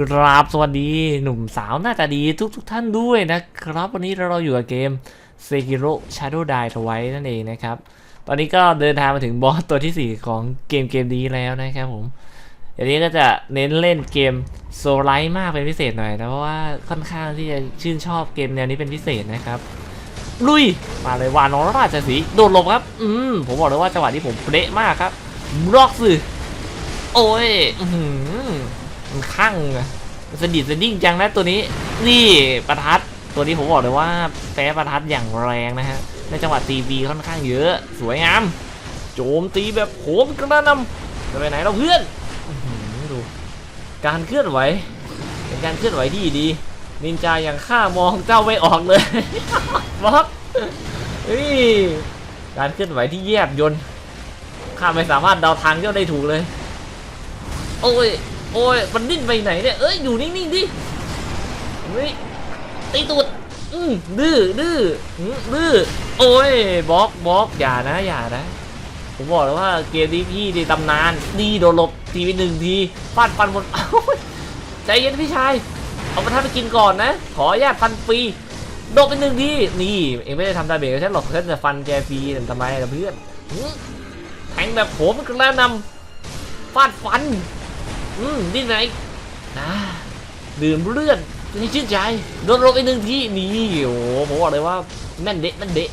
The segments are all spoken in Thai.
กราบสวัสดีหนุ่มสาวหน้าตาดีทุกทุกๆท่านด้วยนะครับ วันนี้เราอยู่กับเกม Sekiro Shadow Die Twice นั่นเองนะครับ ตอนนี้ก็เดินทางมาถึงบอสตัวทีสี่4 ของเกมเกมนี้แล้วนะครับผมเดี๋ยวนี้ก็จะเน้นเล่นเกมโซลไลท์มากเป็นพิเศษหน่อยนะเพราะว่าค่อนข้างที่จะชื่นชอบเกมแนวนี้เป็นพิเศษนะครับลุยมาเลยวานองราชสีโดดหลบครับ อืมผมบอกเลยว่าจังหวะนี้ผมเป๊ะมากครับบล็อกสื่อโอ้ยอื มันข้างอะมันสะดิดสะดิ้งจังนะตัวนี้ นี่ประทัดตัวนี้ผมบอกเลยว่าแพ้ประทัดอย่างแรงนะฮะในจังหวะตีบีค่อนข้างเยอะ สวยงาม โจมตีแบบโหมกระนำจะไปไหนเราเพื่อนดูการเคลื่อนไหวเป็นการเคลื่อนไหวที่ดีนินจาอย่างข้ามองเจ้าไม่ออกเลยบล็อกเฮ้ยการเคลื่อนไหวที่แยบยนข้าไม่สามารถเดาทางเจ้าได้ถูกเลย โอ้ย โอ้ยมันดิ้นไปไหนเนี่ย เอ้ย อยู่นิ่งๆดิเฮ้ยตีตูดอืมดื้อดื้ออืมดื้อโอ้ยบล็อกบล็อกอย่านะ อย่านะ ผมบอกเลยว่าเกมนี้พี่ในตำนานดีโดนหลบทีไปหนึ่งทีฟาดฟันบนเอ้าใจเย็นพี่ชาย เอามาทำไปกินก่อนนะ ขออนุญาตฟันฟรีโดนไปหนึ่งทีนี่ เองไม่ได้ทำดาเมจกับฉันหรอกฉันจะฟันแกฟรีทำไมล่ะเพื่อนแทงแบบผมกระนำฟาดฟัน อืมดิ้นไหนอ่าดื่มเลือดให้ชื่นใจโดนลงไปหนึ่งทีนี่โอ้โหผมบอกเลยว่าแม่นเดะแม่นเดะ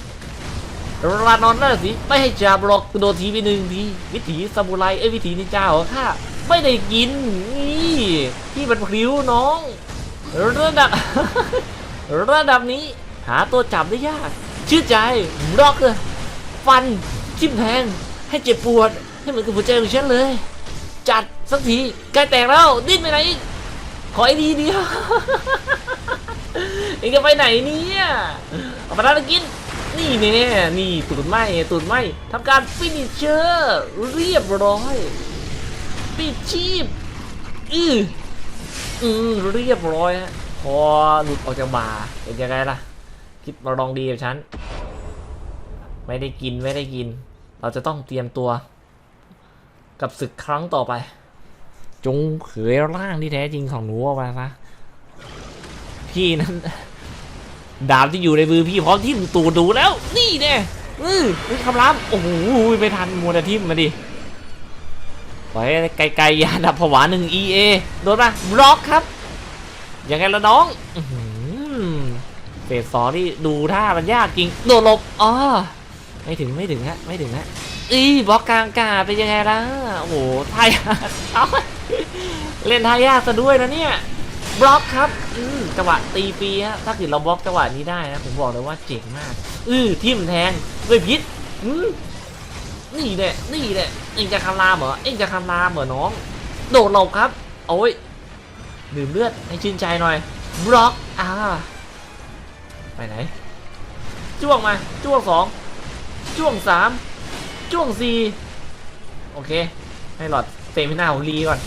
รานอนน่าสิไม่ให้จับหรอกโดนทีไปหนึ่งทีวิถีซามูไรเอ้ยวิถีนินจาของข้าไม่ได้กินนี่ที่มันพริ้วน้อง ระดับ ระดับนี้หาตัวจับได้ยาก ชื่อใจบล็อกเลยฟันจิ้มแทงให้เจ็บปวดให้เหมือนกับหัวใจของฉันเลย จัดสักทีใกล้แตกแล้วดิ้นไปไหนอีกขอไอ้ทีเดียวเองจะไปไหนเนี่ยเอาไปทานกิน นี่เนี่ยนี่ตูดไหมตูดไหมทำการฟินิชเชอร์เรียบร้อยปิดชีพอืออืมเรียบร้อยฮะพอหลุดออกจากบาร์เป็นยังไงล่ะ คิดมาลองดีกับฉัน ไม่ได้กินไม่ได้กิน เราจะต้องเตรียมตัว กับศึกครั้งต่อไป จงเผยร่างที่แท้จริงของหนูออกมาซะพี่นั้น ดาบที่อยู่ในมือพี่พร้อมทิ่มตูดดูแล้ว นี่เนี่ยอือนี่คำรามโอ้โหไม่ทันมัวแต่ทิ่มมาดิไว้ไกลๆยาดับผวาหนึ่ง EA โดนปะบล็อกครับ ยังไงละน้องเฟสสองนี่ดูท่ามันยากจริง โดนหลบอ๋อไม่ถึงไม่ถึงฮะ ไม่ถึงฮะ อีบล็อกกลางกาเป็นยังไงล่ะโอ้โหทายากเอาเล่นทายากซะด้วยนะเนี่ยบล็อกครับอืจังหวะตีฟรีฮะถ้าเกิดเราบล็อกจังหวะนี้ได้นะผมบอกเลยว่าเจ๋งมาก อือทิ่มแทงด้วยพิษอืมนี่แหละนี่แหละเองจะคำรามเหรอเองจะคำรามเหรอน้อง โดดหลบครับ โอ้ยดื่มเลือดให้ชื่นใจหน่อยบล็อกอ่าไปไหนจ้วงมาจ้วงสองจ้วงสาม จ้วงสี่โอเค ให้หลอดเซมินาของลีก่อน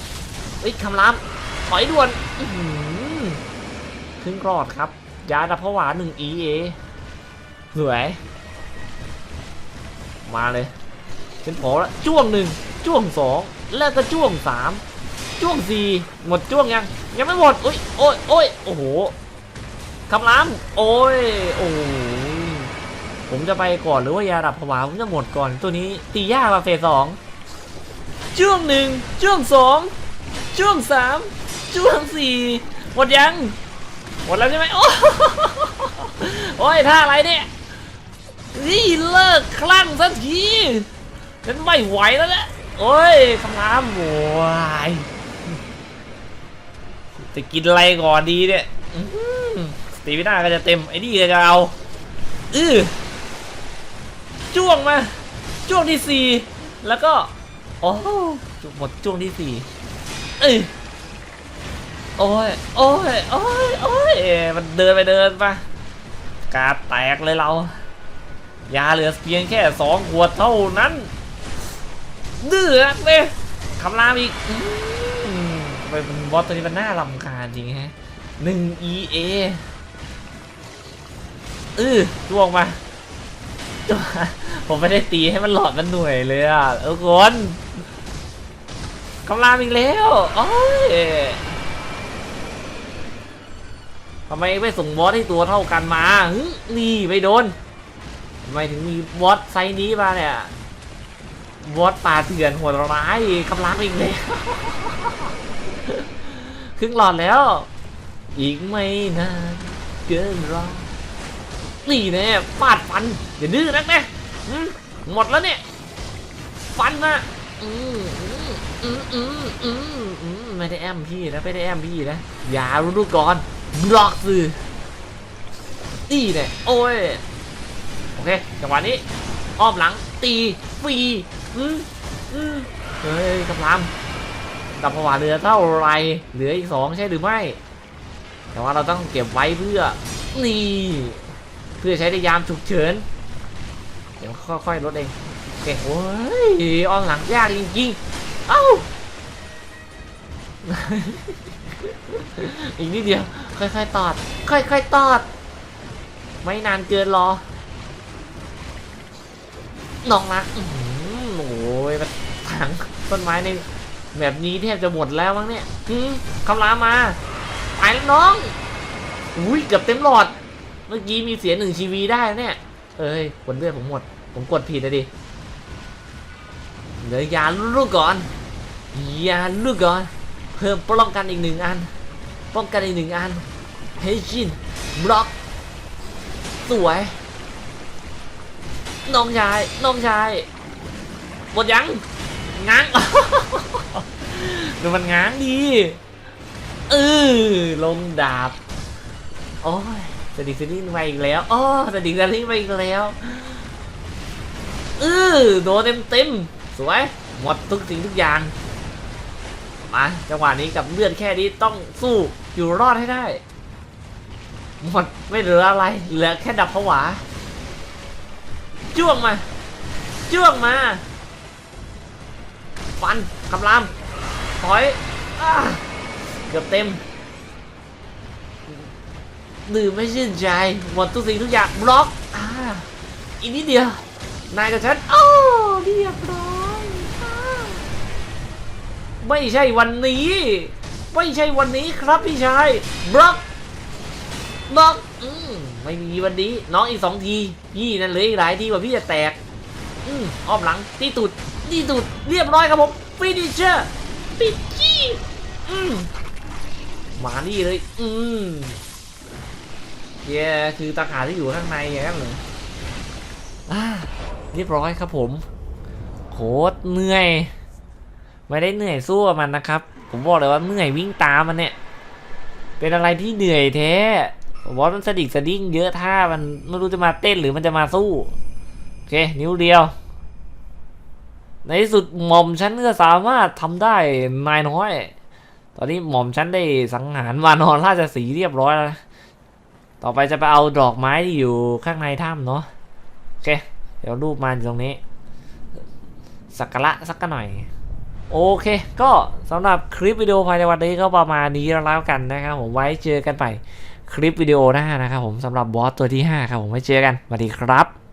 เอ้ยคำรามถอยด่วนขึ้นกรอดครับ ยาดับผวาหนึ่ง EA สวย มาเลยเป็นผอแล้วจ้วงหนึ่งจ้วงสองแล้วก็จ้วงสามจ้วงสี่หมดจ้วงยัง ยังไม่หมดโอ้ยโอ้ยโอ้ยโอ้โหคำรามโอ้ยโอ้ ผมจะไปก่อนหรือว่ายาดับผวาผมจะหมดก่อนตัวนี้ตียากมาเฟสสองจ้วงหนึ่งจ้วงสองจ้วงสามจ้วงสี่หมดยัง หมดแล้วใช่ไหมโอ้โอ้ยท่าอะไรเนี่ยนี่เลิกคลั่งสักทีฉันไม่ไหวแล้วนะโอ้ยคำรามโว้ยจะกินอะไรก่อนดีเนี่ยสตีวิน่าก็จะเต็มไอ้นี่ก็จะเอา อือ จ้วงมาจ้วงที่สี่แล้วก็โอ้หมดจ้วงที่สี่เอ้ยโอ้ยโอ้ยโอ้ยโอ้ยมันเดินไปเดินไปกาดแตกเลยเรา ยาเหลือเพียงแค่สองขวดเท่านั้นดื้อนักเลยคำรามอีกอไมมันบอสตัวนี้มันน่าลำคาญจริงฮะหนึ่ง EA เออจ้วงมา ผมไม่ได้ตีให้มันหลอดมันหน่วยเลยอะเออคนคำรามอีกแล้วโอ้ยทำไมไม่ส่งบอสให้ตัวเท่ากันมาหึนี่ไม่โดนทำไมถึงมีบอสไซนี้มาเนี่ยบอสป่าเถื่อนโหดร้ายกำลังอีกเลยครึ่งหลอดแล้ว อีกไม่นานเกินรอ นี่แน่ฟาดฟันอย่าดื้อนักนะหมดแล้วเนี่ย ฟันนะอืมอืมอืมอืมอืมไม่ได้แอมพี่นะไม่ได้แอมพี่นะอย่ารู้ดูก่อนบล็อกสื่อนี่เนี่ยโอ้ยโอเคจังหวะนี้อ้อมหลังตีฟรีอืมอืมเฮ้ยกำลังดับประวัติเหลือเท่าไรเหลืออีกสองใช่หรือไม่ แต่ว่าเราต้องเก็บไว้เพื่อนี่ เพื่อใช้ในยามฉุกเฉิน เดี๋ยวค่อยๆลดเองโอเคโอ้ยอ้อมหลังยากจริงๆ เอ้า อีกนิดเดียว ค่อยๆตอด ค่อยๆตอด ไม่นานเกินรอน้องรักโอ้ยมันถังต้นไม้ในแบบนี้แทบจะหมดแล้วมั้งเนี่ยคำรามมาไปแล้วน้อง อุ้ยเกือบเต็มหลอด เมื่อกี้มีเสียหนึ่งชีวีได้เนี่ย เอ้ยผลเลือดผมหมด ผมกดผิดนะดิเดี๋ยวยาลูกก่อน ยาลูกก่อน เพิ่มป้องกันอีกหนึ่งอัน ป้องกันอีกหนึ่งอัน เฮชินบล็อก สวย น้องชาย น้องชายหมดยังง้างดูมันง้างดีเออลงดาบ โอ้ย สดิกสดิ้งไปอีกแล้วอ๋อสดิกสดิ้งไปอีกแล้วเออโดนเต็มเต็มสวย หมดทุกสิ่งทุกอย่าง มาจังหวะนี้กับเลือดแค่นี้ต้องสู้อยู่รอดให้ได้ หมดไม่เหลืออะไร เหลือแค่ดับผวา จ้วงมา จ้วงมา ฟันคำรามถอยอเกือบเต็ม ดื่มไม่ชื่นใจหมดทุกสิ่งทุกอย่างบล็อกอ่าอีกนิดเดียวนายกับฉันโอ้เรียบร้อยไม่ใช่วันนี้ ไม่ใช่วันนี้ครับพี่ชายบล็อกบล็อกอืมไม่มีวันนี้ น้องอีกสองทีพี่นั่นเลืออีกหลายทีกว่าพี่จะแตกอืมอ้อมหลังตีตุดตีตุดเรียบร้อยครับผมฟินิชเชอร์ปิดจี้อืมมานี่เลย อืม เย้คือตาขาที่อยู่ข้างในอย่างนั้นเหรออ่าเรียบร้อยครับผม โคตรเหนื่อย ไม่ได้เหนื่อยสู้มันนะครับ ผมบอกเลยว่าเหนื่อยวิ่งตามมันเนี่ย เป็นอะไรที่เหนื่อยแท้ผมว่ามันสะดิกสะดิ้งเยอะท่ามันไม่รู้จะมาเต้นหรือมันจะมาสู้ โอเค นิ้วเดียว ในที่สุดหม่อมฉันก็สามารถทำได้นายน้อย ตอนนี้หม่อมฉันได้สังหารวานอนราชสีเรียบร้อยแล้ว ต่อไปจะไปเอาดอกไม้ที่อยู่ข้างในถ้ำเนาะโอเค เดี๋ยวรูปมาอยู่ตรงนี้ สักการะสักกหน่อย โอเค ก็สำหรับคลิปวิดีโอภายในวันนี้ก็ประมาณนี้แล้วกันนะครับผมไว้เจอกันใหม่คลิปวิดีโอหน้านะครับผมสำหรับบอสตัวที่ 5 ครับผมไว้เจอกันสวัสดีครับ